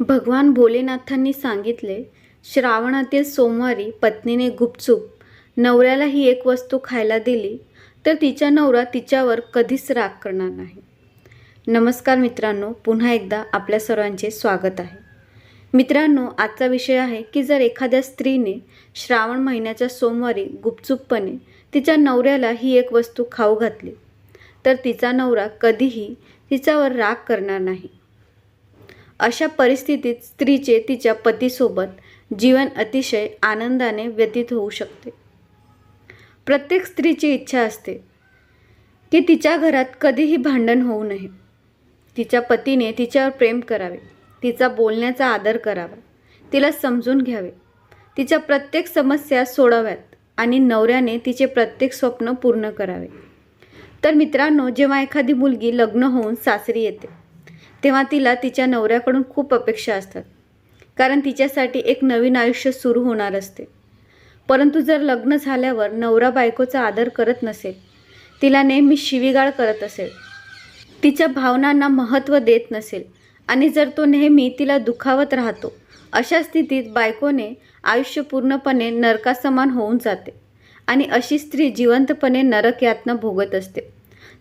भगवान भोलेनाथांनी सांगितले श्रावणातील सोमवारी पत्नीने गुपचूप नवऱ्याला ही एक वस्तू खायला दिली तर तिचा नवरा तिच्यावर कधीच राग करणार नाही. नमस्कार मित्रांनो पुन्हा एकदा आपल्या सर्वांचे स्वागत आहे. मित्रांनो आजचा विषय आहे की जर एखाद्या स्त्रीने श्रावण महिन्याच्या सोमवारी गुपचूपपणे तिच्या नवऱ्याला ही एक वस्तू खाऊ घातली तर तिचा नवरा कधीही तिच्यावर राग करणार नाही. अशा परिस्थितीत स्त्रीचे तिच्या पतीसोबत जीवन अतिशय आनंदाने व्यतीत होऊ शकते. प्रत्येक स्त्रीची इच्छा असते की तिच्या घरात कधीही भांडण होऊ नये. तिच्या पतीने तिच्यावर प्रेम करावे. तिचा बोलण्याचा आदर करावा. तिला समजून घ्यावे. तिच्या प्रत्येक समस्या सोडाव्यात आणि नवऱ्याने तिचे प्रत्येक स्वप्न पूर्ण करावे. तर मित्रांनो जेव्हा एखादी मुलगी लग्न होऊन सासरी येते तेव्हा तिला तिच्या नवऱ्याकडून खूप अपेक्षा असतात. कारण तिच्यासाठी एक नवीन आयुष्य सुरू होणार असते. परंतु जर लग्न झाल्यावर नवरा बायकोचा आदर करत नसेल तिला नेहमी शिवीगाळ करत असेल तिच्या भावनांना महत्त्व देत नसेल आणि जर तो नेहमी तिला दुखावत राहतो अशा स्थितीत बायकोने आयुष्य पूर्णपणे नरकासमान होऊन जाते आणि अशी स्त्री जिवंतपणे नरक यातना भोगत असते.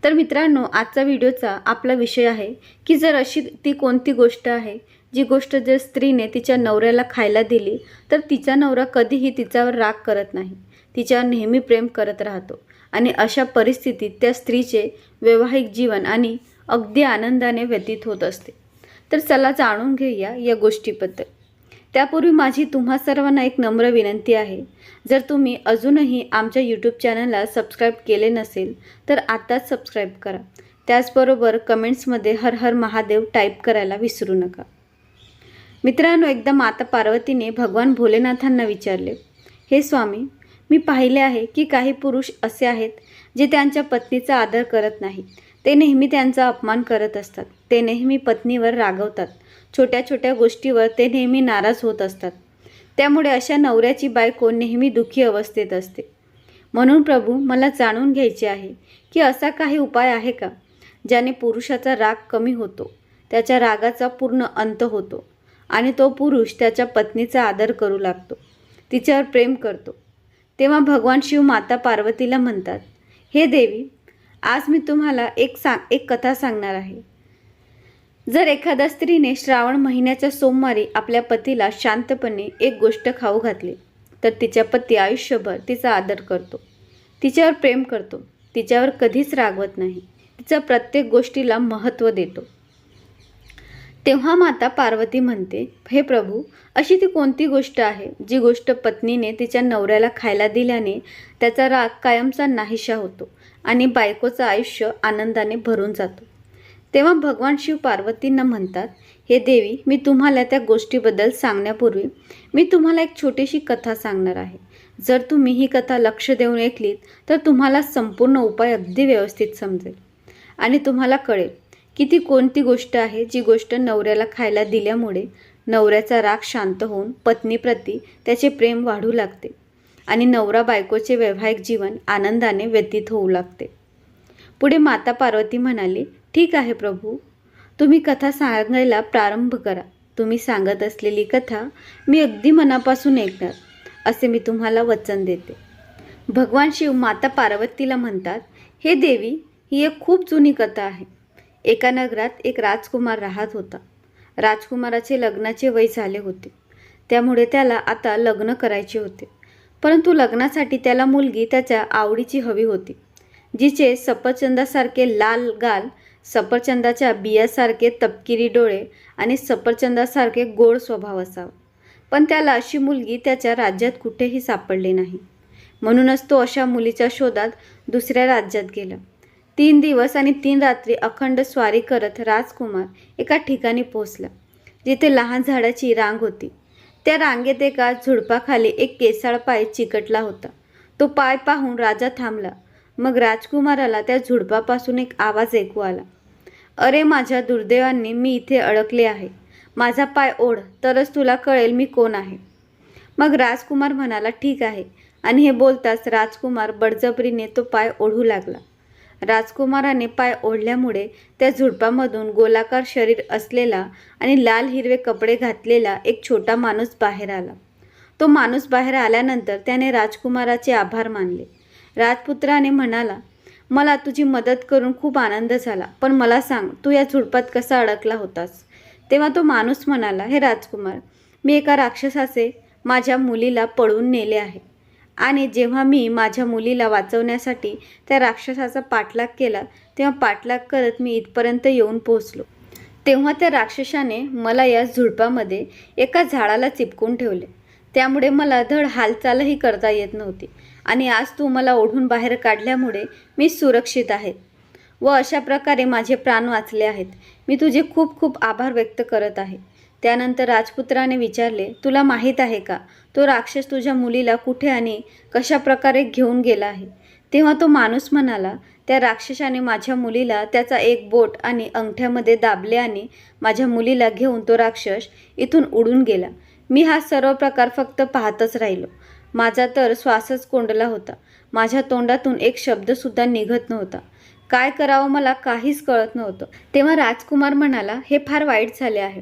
तर मित्रांनो आजचा व्हिडिओचा आपला विषय आहे की जर अशी ती कोणती गोष्ट आहे जी गोष्ट जर स्त्रीने तिच्या नवऱ्याला खायला दिली तर तिचा नवरा कधीही तिच्यावर राग करत नाही. तिच्यावर नेहमी प्रेम करत राहतो. आणि अशा परिस्थितीत त्या स्त्रीचे वैवाहिक जीवन आणि अगदी आनंदाने व्यतीत होत असते. तर चला जाणून घेऊया या गोष्टीबद्दल. त्यापूर्वी माझी तुम्हा सर्वांना एक नम्र विनंती आहे. जर तुम्ही अजूनही आमच्या यूट्यूब चॅनलला सबस्क्राईब केले नसेल तर आत्ताच सबस्क्राईब करा. त्याचबरोबर कमेंट्समध्ये हर हर महादेव टाईप करायला विसरू नका. मित्रांनो एकदा माता पार्वतीने भगवान भोलेनाथांना विचारले हे स्वामी मी पाहिले आहे की काही पुरुष असे आहेत जे त्यांच्या पत्नीचा आदर करत नाहीत. ते नेहमी त्यांचा अपमान करत असतात. ते नेहमी पत्नीवर रागवतात. छोट्या छोट्या गोष्टीवर ते नेहमी नाराज होत असतात. त्यामुळे अशा नवऱ्याची बायको नेहमी दुःखी अवस्थेत असते. म्हणून प्रभू मला जाणून घ्यायचे आहे की असा काही उपाय आहे का? ज्याने पुरुषाचा राग कमी होतो त्याच्या रागाचा पूर्ण अंत होतो आणि तो पुरुष त्याच्या पत्नीचा आदर करू लागतो. तिच्यावर प्रेम करतो. तेव्हा भगवान शिव माता पार्वतीला म्हणतात हे देवी आज मी तुम्हाला एक सांग एक कथा सांगणार आहे. जर एखाद्या स्त्रीने श्रावण महिन्याच्या सोमवारी आपल्या पतीला शांतपणे एक गोष्ट खाऊ घातली तर तिच्या पती आयुष्यभर तिचा आदर करतो. तिच्यावर प्रेम करतो. तिच्यावर कधीच रागवत नाही. तिच्या प्रत्येक गोष्टीला महत्त्व देतो. तेव्हा माता पार्वती म्हणते हे प्रभू अशी ती कोणती गोष्ट आहे जी गोष्ट पत्नीने तिच्या नवऱ्याला खायला दिल्याने त्याचा राग कायमचा नाहीशा होतो आणि बायकोचं आयुष्य आनंदाने भरून जातो? तेव्हा भगवान शिव पार्वतींना म्हणतात हे देवी मी तुम्हाला त्या गोष्टीबद्दल सांगण्यापूर्वी मी तुम्हाला एक छोटीशी कथा सांगणार आहे. जर तुम्ही ही कथा लक्ष देऊन ऐकलीत तर तुम्हाला संपूर्ण उपाय अगदी व्यवस्थित समजेल. आणि तुम्हाला कळेल की ती कोणती गोष्ट आहे जी गोष्ट नवऱ्याला खायला दिल्यामुळे नवऱ्याचा राग शांत होऊन पत्नीप्रती त्याचे प्रेम वाढू लागते आणि नवरा बायकोचे वैवाहिक जीवन आनंदाने व्यतीत होऊ लागते. पुढे माता पार्वती म्हणाली ठीक आहे प्रभू. तुम्ही कथा सांगायला प्रारंभ करा. तुम्ही सांगत असलेली कथा मी अगदी मनापासून ऐकणार असे मी तुम्हाला वचन देते. भगवान शिव माता पार्वतीला म्हणतात हे देवी ही एक खूप जुनी कथा आहे. एका नगरात एक राजकुमार राहत होता. राजकुमाराचे लग्नाचे वय झाले होते. त्यामुळे त्याला आता लग्न करायचे होते. परंतु लग्नासाठी त्याला मुलगी त्याच्या आवडीची हवी होती. जिचे सफरचंदासारखे लाल गाल सफरचंदाच्या बियासारखे तपकिरी डोळे आणि सफरचंदासारखे गोड स्वभाव असावा. पण त्याला अशी मुलगी त्याच्या राज्यात कुठेही सापडली नाही. म्हणूनच तो अशा मुलीच्या शोधात दुसऱ्या राज्यात गेला. तीन दिवस आणि तीन रात्री अखंड स्वारी करत राजकुमार एका ठिकाणी पोहोचला जिथे लहान झाडाची रांग होती. त्या रांगेत एका झुडपाखाली एक केसाळ पाय चिकटला होता. तो पाय पाहून राजा थांबला. मग राजकुमाराला त्या झुडपापासून एक आवाज ऐकू आला. अरे माझ्या दुर्दैवांनी मी इथे अडकले आहे. माझा पाय ओढ तरच तुला कळेल मी कोण आहे. मग राजकुमार म्हणाला ठीक आहे. आणि हे बोलताच राजकुमार बडजबरीने तो पाय ओढू लागला. राजकुमाराने पाय ओढल्यामुळे त्या झुडपामधून गोलाकार शरीर असलेला आणि लाल हिरवे कपडे घातलेला एक छोटा माणूस बाहेर आला. तो माणूस बाहेर आल्यानंतर त्याने राजकुमाराचे आभार मानले. राजपुत्राने म्हणाला मला तुझी मदत करून खूप आनंद झाला. पण मला सांग तू या झुडपात कसा अडकला होतास? तेव्हा तो माणूस म्हणाला हे राजकुमार मी एका राक्षसाचे माझ्या मुलीला पळवून नेले आहे. आणि जेव्हा मी माझ्या मुलीला वाचवण्यासाठी त्या राक्षसाचा पाठलाग केला तेव्हा पाठलाग करत मी इथपर्यंत येऊन पोहोचलो. तेव्हा त्या राक्षसाने मला या झुडपामध्ये एका झाडाला चिपकून ठेवले. त्यामुळे मला धड हालचालही करता येत नव्हती. आणि आज तू मला ओढून बाहेर काढल्यामुळे मी सुरक्षित आहे. व अशा प्रकारे माझे प्राण वाचले आहेत. मी तुझे खूप खूप आभार व्यक्त करत आहे. त्यानंतर राजपुत्राने विचारले तुला माहीत आहे का? तो राक्षस तुझ्या मुलीला कुठे आणि कशा प्रकारे घेऊन गेला आहे? तेव्हा तो माणूस म्हणाला त्या राक्षसाने माझ्या मुलीला त्याचा एक बोट आणि अंगठ्यामध्ये दाबले आणि माझ्या मुलीला घेऊन तो राक्षस इथून उडून गेला. मी हा सर्व प्रकार फक्त पाहतच राहिलो. माझा तर श्वासच कोंडला होता. माझ्या तोंडातून एक शब्दसुद्धा निघत नव्हता. काय करावं मला काहीच कळत नव्हतं. तेव्हा राजकुमार म्हणाला हे फार वाईट झाले आहे.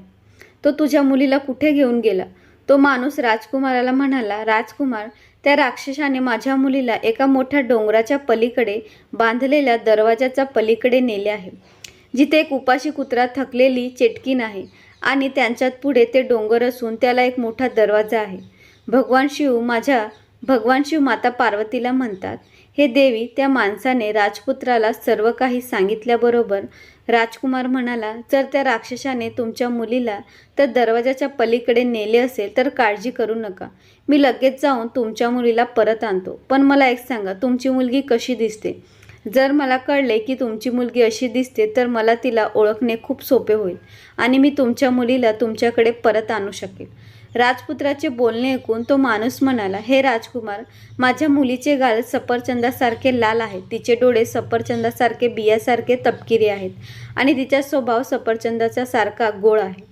तो तुझ्या मुलीला कुठे घेऊन गेला? तो माणूस राजकुमाराला म्हणाला राजकुमार त्या राक्षसाने माझ्या मुलीला एका मोठ्या डोंगराच्या पलीकडे बांधलेल्या दरवाजाच्या पलीकडे नेले आहे जिथे एक उपाशी कुत्रा थकलेली चेटकीन आहे आणि त्यांच्यात पुढे ते डोंगर असून त्याला एक मोठा दरवाजा आहे. भगवान शिव माझ्या भगवान शिव माता पार्वतीला म्हणतात हे देवी त्या माणसाने राजपुत्राला सर्व काही सांगितल्याबरोबर राजकुमार म्हणाला जर त्या राक्षसाने तुमच्या मुलीला तर दरवाजाच्या पलीकडे नेले असेल तर काळजी करू नका. मी लगेच जाऊन तुमच्या मुलीला परत आणतो. पण मला एक सांगा तुमची मुलगी कशी दिसते? जर मला कळले की तुमची मुलगी अशी दिसते तर मला तिला ओळखणे खूप सोपे होईल आणि मी तुमच्या मुलीला तुमच्याकडे परत आणू शकेल. राजपुत्राचे बोलणे ऐकून तो माणूस म्हणाला हे राजकुमार माझ्या मुलीचे गाल सफरचंदासारखे लाल आहेत. तिचे डोळे सफरचंदासारखे बियासारखे तपकिरी आहेत आणि तिचा स्वभाव सफरचंदाचा सारखा गोड आहे.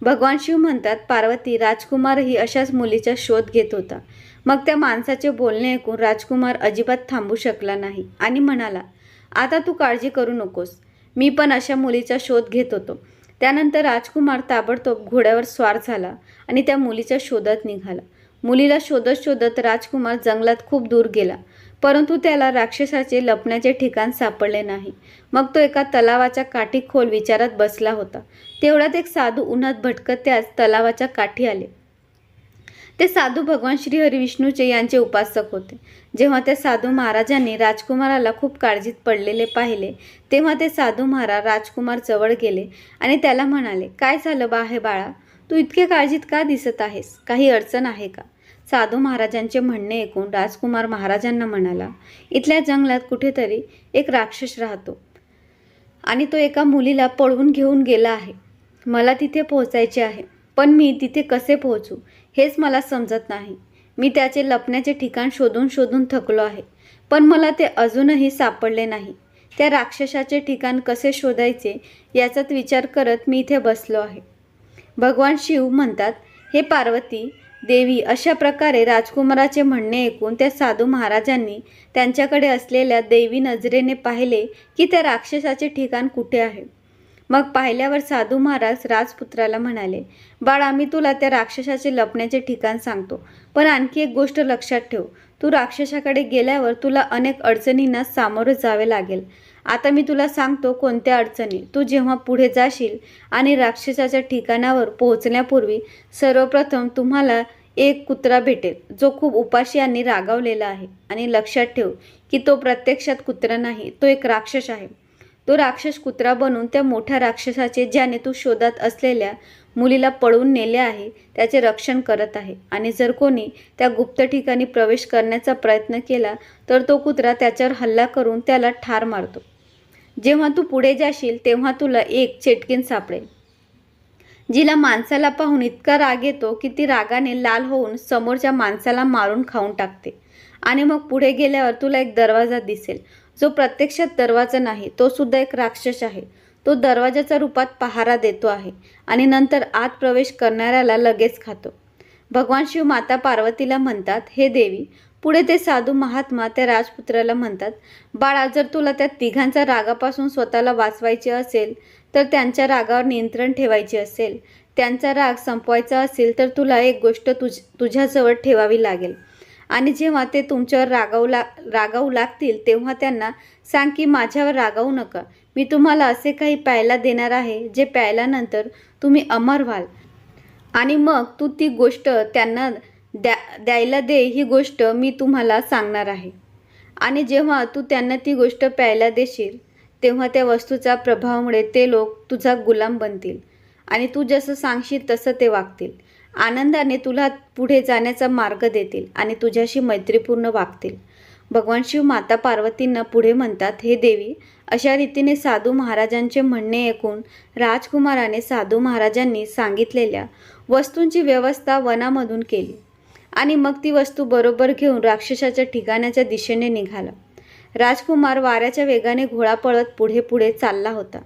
भगवान शिव म्हणतात पार्वती राजकुमारही अशाच मुलीचा शोध घेत होता. मग त्या माणसाचे बोलणे ऐकून राजकुमार अजिबात थांबू शकला नाही आणि म्हणाला आता तू काळजी करू नकोस. मी पण अशा मुलीचा शोध घेत होतो. त्यानंतर राजकुमार ताबडतोब घोड्यावर स्वार झाला आणि त्या मुलीच्या शोधात निघाला. मुलीला शोधत शोधत राजकुमार जंगलात खूप दूर गेला परंतु त्याला राक्षसाचे लपण्याचे ठिकाण सापडले नाही. मग तो एका तलावाच्या काठी खोल विचारात बसला होता. तेवढ्यात एक साधू उन्हात भटकत त्याच तलावाच्या काठी आले. ते साधू भगवान श्री हरिविष्णूचे यांचे उपासक होते. जेव्हा त्या साधू महाराजांनी राजकुमाराला खूप काळजीत पडलेले पाहिले तेव्हा ते साधू महाराज राजकुमार जवळ गेले आणि त्याला म्हणाले काय झालं बा हे बाळा? तू इतके काळजीत का दिसत आहेस? काही अडचण आहे का? साधू महाराजांचे म्हणणे ऐकून राजकुमार महाराजांना म्हणाला इथल्या जंगलात कुठेतरी एक राक्षस राहतो आणि तो एका मुलीला पळवून घेऊन गेला आहे. मला तिथे पोहोचायचे आहे. पण मी तिथे कसे पोहोचू हेच मला समजत नाही. मी त्याचे लपण्याचे ठिकाण शोधून शोधून थकलो आहे. पण मला ते अजूनही सापडले नाही. त्या राक्षसाचे ठिकाण कसे शोधायचे याचाच विचार करत मी इथे बसलो आहे. भगवान शिव म्हणतात हे पार्वती देवी अशा प्रकारे राजकुमाराचे म्हणणे ऐकून त्या साधू महाराजांनी त्यांच्याकडे असलेल्या देवी नजरेने पाहिले की त्या राक्षसाचे ठिकाण कुठे आहे. मग पाहिल्यावर साधू महाराज राजपुत्राला म्हणाले बाळा मी तुला त्या राक्षसाचे लपण्याचे ठिकाण सांगतो. पण आणखी एक गोष्ट लक्षात ठेव. तू राक्षसाकडे गेल्यावर तुला अनेक अडचणींना सामोरं जावे लागेल. आता मी तुला सांगतो कोणत्या अडचणी. तू जेव्हा पुढे जाशील आणि राक्षसाच्या ठिकाणावर पोहोचण्यापूर्वी सर्वप्रथम तुम्हाला एक कुत्रा भेटेल जो खूप उपाशी आणि रागावलेला आहे. आणि लक्षात ठेव की तो प्रत्यक्षात कुत्रा नाही तो एक राक्षस आहे. तो राक्षस कुत्रा बनून त्या मोठ्या राक्षसाचे ज्याने तू शोधात असलेल्या मुलीला पळवून नेले आहे त्याचे रक्षण करत आहे. आणि जर कोणी त्या गुप्त ठिकाणी प्रवेश करण्याचा प्रयत्न केला तर तो कुत्रा त्याच्यावर हल्ला करून त्याला ठार मारतो. जेव्हा तू पुढे जाशील तेव्हा तुला एक चेटकीन सापडेल. जिला माणसाला पाहून इतका राग येतो की ती रागाने लाल होऊन समोरच्या माणसाला मारून खाऊन टाकते. आणि मग पुढे गेल्यावर तुला एक दरवाजा दिसेल. जो प्रत्यक्षात दरवाजा नाही तो सुद्धा एक राक्षस आहे. तो दरवाजाच्या रूपात पहारा देतो आहे आणि नंतर आत प्रवेश करणाऱ्याला लगेच खातो. भगवान शिव माता पार्वतीला म्हणतात हे देवी पुढे ते साधू महात्मा त्या राजपुत्राला म्हणतात बाळा जर तुला त्या तिघांच्या रागापासून स्वतःला वाचवायचे असेल तर त्यांच्या रागावर नियंत्रण ठेवायचे असेल. त्यांचा राग संपवायचा असेल तर तुला एक गोष्ट तुझ तुझ्याजवळ ठेवावी लागेल. आणि जेव्हा ते तुमच्यावर रागावू लाग रागावू लागतील तेव्हा त्यांना सांग की माझ्यावर रागावू नका. मी तुम्हाला असे काही प्यायला देणार आहे जे प्यायल्यानंतर तुम्ही अमर व्हाल. आणि मग तू ती गोष्ट त्यांना द्या द्यायला दे ही गोष्ट मी तुम्हाला सांगणार आहे. आणि जेव्हा तू त्यांना ती गोष्ट प्यायला देशील तेव्हा त्या वस्तूच्या प्रभावामुळे ते लोक तुझा गुलाम बनतील. आणि तू जसं सांगशील तसं ते वागतील. आनंदाने तुला पुढे जाण्याचा मार्ग देतील आणि तुझ्याशी मैत्रीपूर्ण वागतील. भगवान शिव माता पार्वतींना पुढे म्हणतात हे देवी अशा रीतीने साधू महाराजांचे म्हणणे ऐकून राजकुमाराने साधू महाराजांनी सांगितलेल्या वस्तूंची व्यवस्था वनामधून केली आणि मग ती वस्तू बरोबर घेऊन राक्षसाच्या ठिकाणाच्या दिशेने निघाला. राजकुमार वाऱ्याच्या वेगाने घोडा पळत पुढे पुढे चालला होता.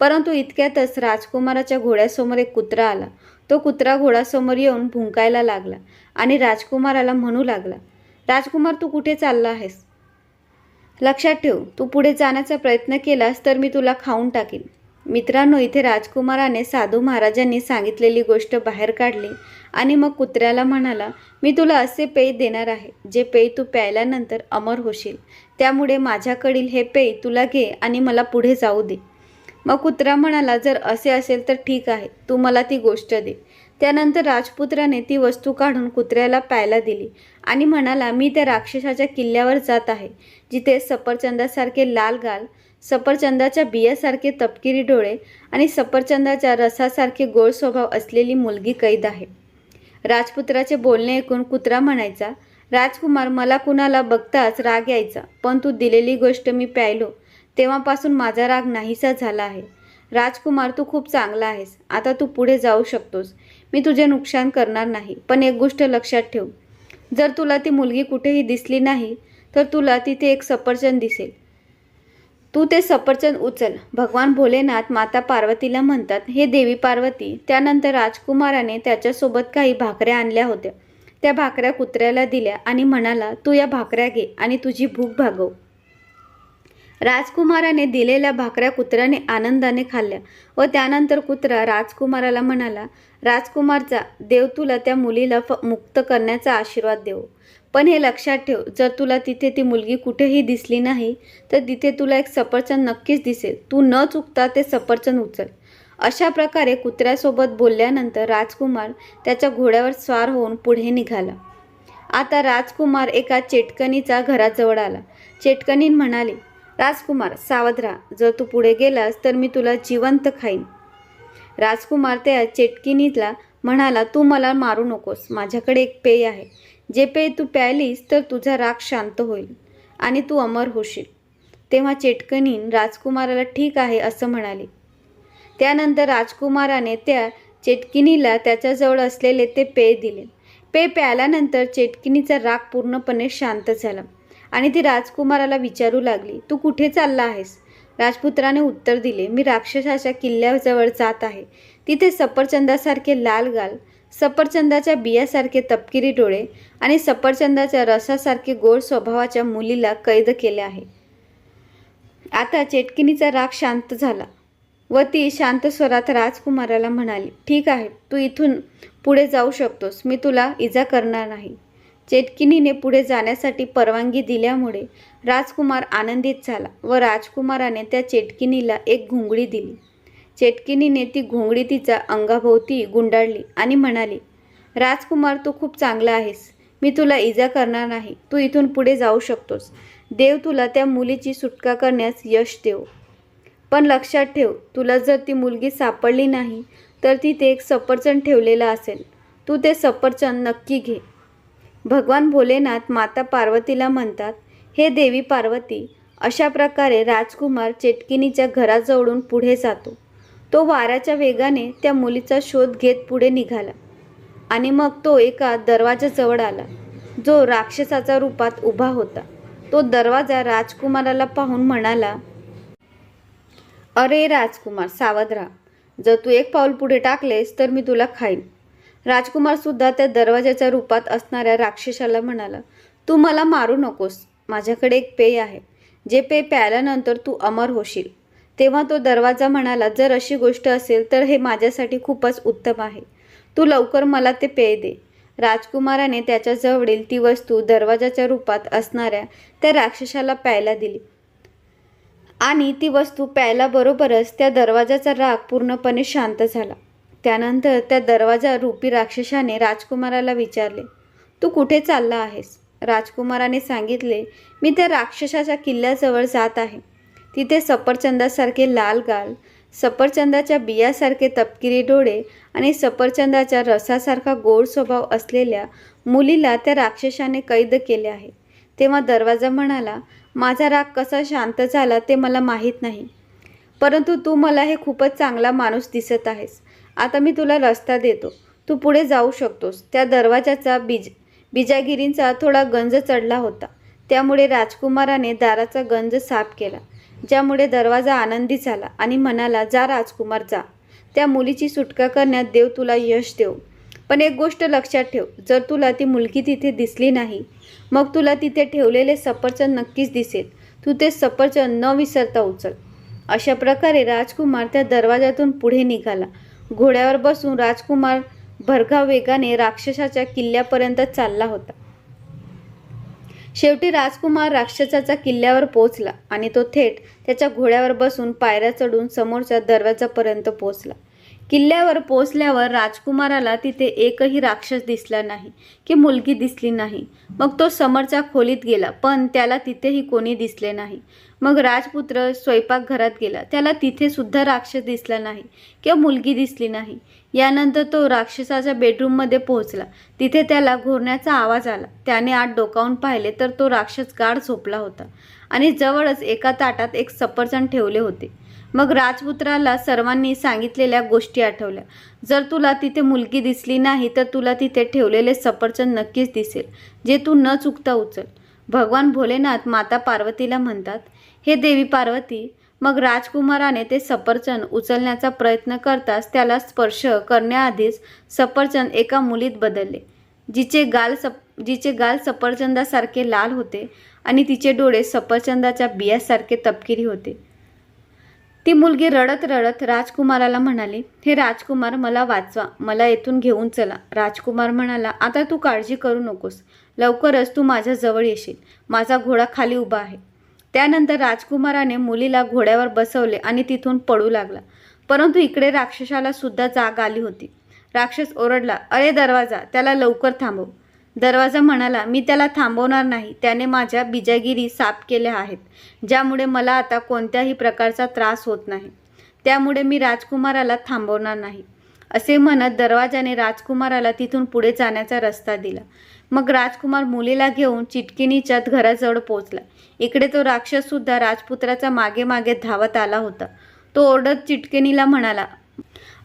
परंतु इतक्यातच राजकुमाराच्या घोड्यासमोर एक कुत्रा आला. तो कुत्रा घोडासमोर येऊन भुंकायला लागला आणि राजकुमाराला म्हणू लागला राजकुमार तू कुठे चालला आहेस? लक्षात ठेव तू पुढे जाण्याचा प्रयत्न केलास तर मी तुला खाऊन टाकेन. मित्रांनो इथे राजकुमाराने साधू महाराजांनी सांगितलेली गोष्ट बाहेर काढली आणि मग कुत्र्याला म्हणाला मी तुला असे पेय देणार आहे जे पेय तू प्यायल्यानंतर अमर होशील. त्यामुळे माझ्याकडील हे पेय तुला घे आणि मला पुढे जाऊ दे. मग कुत्रा म्हणाला जर असे असेल तर ठीक आहे तू मला ती गोष्ट दे. त्यानंतर राजपुत्राने ती वस्तू काढून कुत्र्याला प्यायला दिली आणि म्हणाला मी त्या राक्षसाच्या किल्ल्यावर जात आहे जिथे सफरचंदासारखे लाल गाल सफरचंदाच्या बियासारखे तपकिरी डोळे आणि सफरचंदाच्या रसासारखे गोड स्वभाव असलेली मुलगी कैद आहे. राजपुत्राचे बोलणे ऐकून कुत्रा म्हणायचा राजकुमार मला कुणाला बघताच राग यायचा पण तू दिलेली गोष्ट मी प्यायलो तेव्हापासून माझा राग नाहीसा झाला आहे. राजकुमार तू खूप चांगला आहेस. आता तू पुढे जाऊ शकतोस. मी तुझे नुकसान करणार नाही पण एक गोष्ट लक्षात ठेव. जर तुला ती मुलगी कुठेही दिसली नाही तर तुला तिथे एक सफरचंद दिसेल. तू ते सफरचंद उचल. भगवान भोलेनाथ माता पार्वतीला म्हणतात हे देवी पार्वती त्यानंतर राजकुमाराने त्याच्यासोबत काही भाकऱ्या आणल्या होत्या. त्या भाकऱ्या कुत्र्याला दिल्या आणि म्हणाला तू या भाकऱ्या घे आणि तुझी भूक भागव. राजकुमाराने दिलेल्या भाकऱ्या कुत्र्याने आनंदाने खाल्ल्या व त्यानंतर कुत्रा राजकुमाराला म्हणाला राजकुमारचा देव तुला त्या मुलीला फ मुक्त करण्याचा आशीर्वाद देव. पण हे लक्षात ठेव जर तुला तिथे ती मुलगी कुठेही दिसली नाही तर तिथे तुला एक सफरचंद नक्कीच दिसेल. तू न चुकता ते सफरचंद उचल. अशा प्रकारे कुत्र्यासोबत बोलल्यानंतर राजकुमार त्याच्या घोड्यावर स्वार होऊन पुढे निघाला. आता राजकुमार एका चेटकणीचा घराजवळ आला. चेटकणीन म्हणाले राजकुमार सावध राहा जर तू पुढे गेलास तर मी तुला जिवंत खाईन. राजकुमार त्या चेटकिनीला म्हणाला तू मला मारू नकोस. माझ्याकडे एक पेय आहे. जे पेय तू प्यायलीस तर तुझा राग शांत होईल आणि तू अमर होशील. तेव्हा चेटकनीन राजकुमाराला ठीक आहे असं म्हणाली. त्यानंतर राजकुमाराने त्या चेटकिनीला त्याच्याजवळ असलेले ते पेय दिले. पेय प्यायल्यानंतर चेटकिनीचा राग पूर्णपणे शांत झाला. आणि ती राजकुमाराला विचारू लागली तू कुठे चालला आहेस? राजपुत्राने उत्तर दिले मी राक्षसाच्या किल्ल्याजवळ जात आहे. तिथे सफरचंदासारखे लाल गाल सफरचंदाच्या बियासारखे तपकिरी डोळे आणि सफरचंदाच्या रसासारखे गोड स्वभावाच्या मुलीला कैद केले आहे. आता चेटकिनीचा राग शांत झाला व ती शांत स्वरात राजकुमाराला म्हणाली ठीक आहे तू इथून पुढे जाऊ शकतोस. मी तुला इजा करणार नाही. चेटकिनीने पुढे जाण्यासाठी परवानगी दिल्यामुळे राजकुमार आनंदित झाला व राजकुमाराने त्या चेटकिनीला एक घोंगडी दिली. चेटकिनीने ती घोंगडी तिच्या अंगाभोवती गुंडाळली आणि म्हणाली राजकुमार तू खूप चांगला आहेस. मी तुला इजा करणार नाही. तू इथून पुढे जाऊ शकतोस. देव तुला त्या मुलीची सुटका करण्यास यश देव. पण लक्षात ठेव तुला जर ती मुलगी सापडली नाही तर तिथे एक सफरचंद ठेवलेलं असेल. तू ते सफरचंद नक्की घे. भगवान भोलेनाथ माता पार्वतीला म्हणतात हे देवी पार्वती अशा प्रकारे राजकुमार चेटकिनीच्या घराजवळून पुढे जातो. तो वाऱ्याच्या वेगाने त्या मुलीचा शोध घेत पुढे निघाला. आणि मग तो एका दरवाजाजवळ आला. जो राक्षसाच्या रूपात उभा होता. तो दरवाजा राजकुमाराला पाहून म्हणाला अरे राजकुमार सावध राहा. जर तू एक पाऊल पुढे टाकलेस तर मी तुला खाईन. राजकुमार सुद्धा त्या दरवाजाच्या रूपात असणाऱ्या राक्षसाला म्हणाला तू मला मारू नकोस. माझ्याकडे एक पेय आहे. जे पेय प्यायल्यानंतर तू अमर होशील. तेव्हा तो दरवाजा म्हणाला जर अशी गोष्ट असेल तर हे माझ्यासाठी खूपच उत्तम आहे. तू लवकर मला ते पेय दे. राजकुमाराने त्याच्या जवळील ती वस्तू दरवाजाच्या रूपात असणाऱ्या त्या राक्षसाला प्यायला दिली. आणि ती वस्तू प्यायल्याबरोबरच त्या दरवाजाचा राग पूर्णपणे शांत झाला. त्यानंतर त्या दरवाजा रूपी राक्षसाने राजकुमाराला विचारले तू कुठे चालला आहेस? राजकुमाराने सांगितले मी त्या राक्षसाच्या किल्ल्याजवळ जात आहे. तिथे सफरचंदासारखे लाल गाल सफरचंदाच्या बियासारखे तपकिरी डोळे आणि सफरचंदाच्या रसासारखा गोड स्वभाव असलेल्या मुलीला त्या राक्षसाने कैद केले आहे. तेव्हा दरवाजा म्हणाला माझा राग कसा शांत झाला ते मला माहीत नाही. परंतु तू मला हे खूपच चांगला माणूस दिसत आहेस. आता मी तुला रस्ता देतो. तू पुढे जाऊ शकतोस. त्या दरवाजाचा बीज बिजागिरींचा थोडा गंज चढला होता. त्यामुळे राजकुमाराने दाराचा गंज साफ केला ज्यामुळे दरवाजा आनंदी झाला आणि म्हणाला जा राजकुमार जा. त्या मुलीची सुटका करण्यात देव तुला यश देव. पण एक गोष्ट लक्षात ठेव. जर तुला ती मुलगी तिथे दिसली नाही मग तुला तिथे ठेवलेले सफरचंद नक्कीच दिसेल. तू ते सफरचंद न विसरता उचल. अशा प्रकारे राजकुमार त्या दरवाजातून पुढे निघाला. घोड्यावर बसून राजकुमार भरघा वेगाने राक्षसाच्या किल्ल्यापर्यंत चालला होता. शेवटी राजकुमार राक्षसाच्या किल्ल्यावर पोहोचला आणि तो थेट त्याच्या घोड्यावर बसून पायऱ्या चढून समोरच्या दरवाजापर्यंत पोहोचला. किल्ल्यावर पोचल्यावर राजकुमाराला तिथे एकही राक्षस दिसला नाही की मुलगी दिसली नाही. मग तो समरच्या खोलीत गेला पण त्याला तिथेही कोणी दिसले नाही. मग राजपुत्र स्वयंपाकघरात गेला त्याला तिथे सुद्धा राक्षस दिसला नाही किंवा मुलगी दिसली नाही. यानंतर तो राक्षसाच्या बेडरूममध्ये पोहोचला. तिथे त्याला घोरण्याचा आवाज आला. त्याने आत डोकावून पाहिले तर तो राक्षस गाढ झोपला होता आणि जवळच एका ताटात एक सफरचंद ठेवले होते. मग राजपुत्राला सर्वांनी सांगितलेल्या गोष्टी आठवल्या. जर तुला तिथे मुलगी दिसली नाही तर तुला तिथे ठेवलेले सफरचंद नक्कीच दिसेल जे तू न चुकता उचल. भगवान भोलेनाथ माता पार्वतीला म्हणतात हे देवी पार्वती मग राजकुमाराने ते सफरचंद उचलण्याचा प्रयत्न करताच त्याला स्पर्श करण्याआधीच सफरचंद एका मुलीत बदलले. जिचे गाल सप जिचे गाल सफरचंदासारखे लाल होते आणि तिचे डोळे सफरचंदाच्या बियासारखे तपकिरी होते. ती मुलगी रडत रडत राजकुमाराला म्हणाली हे राजकुमार मला वाचवा. मला येथून घेऊन चला. राजकुमार म्हणाला आता तू काळजी करू नकोस. लवकरच तू माझ्याजवळ येशील. माझा घोडा खाली उभा आहे. त्यानंतर राजकुमाराने मुलीला घोड्यावर बसवले आणि तिथून पडू लागला. परंतु इकडे राक्षसाला सुद्धा जाग आली होती. राक्षस ओरडला अरे दरवाजा त्याला लवकर थांबव. दरवाजा म्हणाला मी त्याला थांबवणार नाही. त्याने माझ्या बिजागिरी साफ केल्या आहेत ज्यामुळे मला आता कोणत्याही प्रकारचा त्रास होत नाही. त्यामुळे मी राजकुमाराला थांबवणार नाही. असे म्हणत दरवाजाने राजकुमाराला तिथून पुढे जाण्याचा रस्ता दिला. मग राजकुमार मुलीला घेऊन चिटकिनीच्या घराजवळ पोचला इकडे तो राक्षससुद्धा राजपुत्राचा मागे मागे धावत आला होता. तो ओरडत चिटकिनीला म्हणाला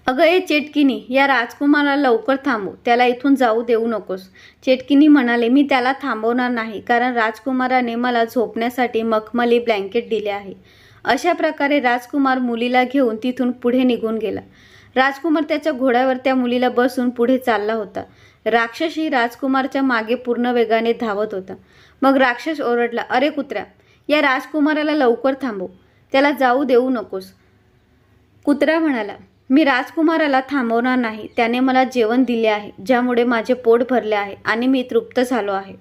अगं ए चेटकिनी या राजकुमाराला लवकर थांबव त्याला इथून जाऊ देऊ नकोस. चेटकिनी म्हणाले मी त्याला थांबवणार नाही कारण राजकुमाराने मला झोपण्यासाठी मखमली ब्लँकेट दिले आहे. अशा प्रकारे राजकुमार मुलीला घेऊन तिथून पुढे निघून गेला. राजकुमार त्याच्या घोड्यावर त्या मुलीला बसून पुढे चालला होता. राक्षसही राजकुमारच्या मागे पूर्ण वेगाने धावत होता. मग राक्षस ओरडला अरे कुत्र्या या राजकुमाराला लवकर थांबव त्याला जाऊ देऊ नकोस. कुत्रा म्हणाला मी राजकुमाराला थांबवणार नाही. त्याने मला जेवण दिले आहे ज्यामुळे माझे पोट भरले आहे आणि मी तृप्त झालो आहे.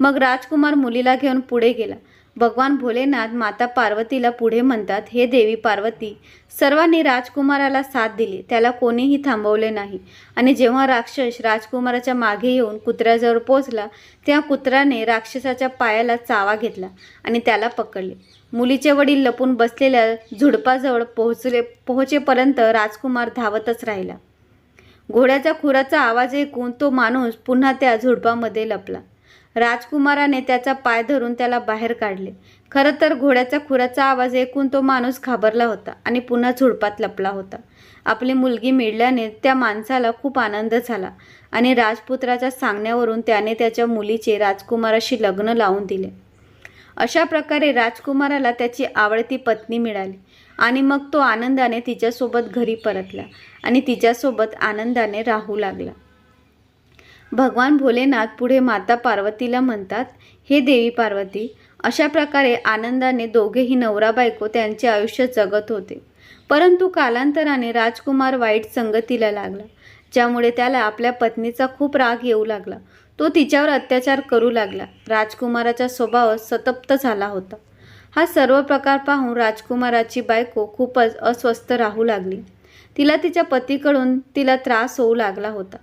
मग राजकुमार मुलीला घेऊन पुढे गेला. भगवान भोलेनाथ माता पार्वतीला पुढे म्हणतात हे देवी पार्वती सर्वांनी राजकुमाराला साथ दिली त्याला कोणीही थांबवले नाही. आणि जेव्हा राक्षस राजकुमाराच्या मागे येऊन कुत्र्याजवळ पोचला तेव्हा कुत्र्याने राक्षसाच्या पायाला चावा घेतला आणि त्याला पकडले. मुलीचे वडील लपून बसलेल्या झुडपाजवळ पोहोचले पोहोचेपर्यंत राजकुमार धावतच राहिला. घोड्याच्या खुराचा आवाज ऐकून तो माणूस पुन्हा त्या झुडपामध्ये लपला. राजकुमाराने त्याचा पाय धरून त्याला बाहेर काढले. खरं तर घोड्याच्या खुराचा आवाज ऐकून तो माणूस घाबरला होता आणि पुन्हा झुडपात लपला होता. आपली मुलगी मिळल्याने त्या माणसाला खूप आनंद झाला आणि राजपुत्राच्या सांगण्यावरून त्याने त्याच्या मुलीचे राजकुमाराशी लग्न लावून दिले. अशा प्रकारे राजकुमाराला त्याची आवडती पत्नी मिळाली आणि मग तो आनंदाने तिच्यासोबत घरी परतला आणि तिच्यासोबत आनंदाने राहू लागला. भगवान भोलेनाथ पुढे माता पार्वतीला म्हणतात हे देवी पार्वती अशा प्रकारे आनंदाने दोघेही नवरा बायको त्यांचे आयुष्य जगत होते. परंतु कालांतराने राजकुमार वाईट संगतीला लागला ज्यामुळे त्याला आपल्या पत्नीचा खूप राग येऊ लागला. तो तिच्यावर अत्याचार करू लागला. राजकुमाराचा स्वभाव सतप्त झाला होता. हा सर्व प्रकार पाहून राजकुमाराची बायको खूपच अस्वस्थ राहू लागली. तिला तिच्या पतीकडून तिला त्रास होऊ लागला होता.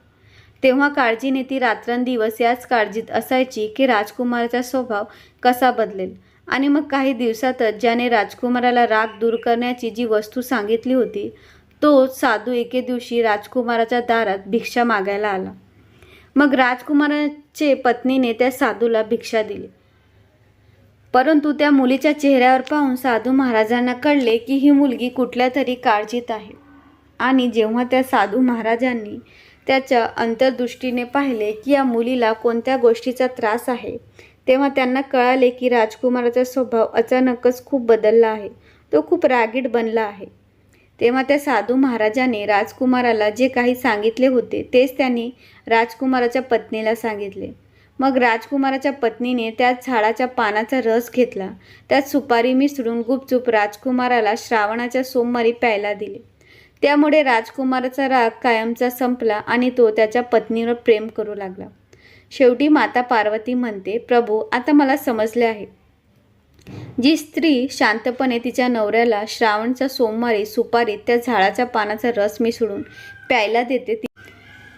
तेव्हा काळजीने ती रात्रंदिवस याच काळजीत असायची की राजकुमाराचा स्वभाव कसा बदलेल. आणि मग काही दिवसातच ज्याने राजकुमाराला राग दूर करण्याची जी वस्तू सांगितली होती तो साधू एके दिवशी राजकुमाराच्या दारात भिक्षा मागायला आला. मग राजकुमाराचे पत्नीने त्या साधूला भिक्षा दिली. परंतु त्या मुलीच्या चेहऱ्यावर पाहून साधू महाराजांना कळले की ही मुलगी कुठल्या तरी काळजीत आहे. आणि जेव्हा त्या साधू महाराजांनी त्याच्या अंतर्दृष्टीने पाहिले की या मुलीला कोणत्या गोष्टीचा त्रास आहे. तेव्हा त्यांना कळाले की राजकुमाराचा स्वभाव अचानकच खूप बदलला आहे. तो खूप रागीट बनला आहे. तेव्हा त्या साधू महाराजाने राजकुमाराला जे काही सांगितले होते तेच त्यांनी राजकुमाराच्या पत्नीला सांगितले. मग राजकुमाराच्या पत्नीने त्या झाडाच्या पानाचा रस घेतला. त्यात सुपारी मिसळून गुपचूप राजकुमाराला श्रावणाच्या सोमवारी प्यायला दिले. त्यामुळे राजकुमाराचा राग कायमचा संपला आणि तो त्याच्या पत्नीवर प्रेम करू लागला. शेवटी माता पार्वती म्हणते प्रभू आता मला समजले आहे. जी स्त्री शांतपणे तिच्या नवऱ्याला श्रावणच्या सोमवारी सुपारीत त्या झाडाच्या पानाचा रस मिसळून प्यायला देते ती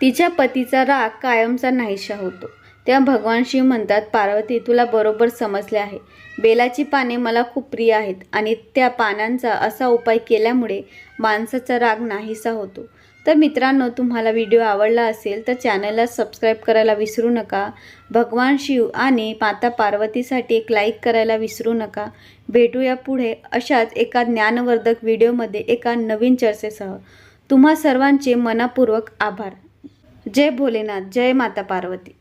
तिच्या पतीचा राग कायमचा नाहीशा होतो. तेव्हा भगवान शिव म्हणतात पार्वती तुला बरोबर समजले आहे. बेलाची पाने मला खूप प्रिय आहेत आणि त्या पानांचा असा उपाय केल्यामुळे माणसाचा राग नाहीसा होतो. तर मित्रांनो तुम्हाला व्हिडिओ आवडला असेल तर चॅनलला सबस्क्राईब करायला विसरू नका. भगवान शिव आणि माता पार्वतीसाठी एक लाईक करायला विसरू नका. भेटूया पुढे अशाच एका ज्ञानवर्धक व्हिडिओमध्ये एका नवीन चर्चेसह. तुम्हा सर्वांचे मनापूर्वक आभार. जय भोलेनाथ जय माता पार्वती.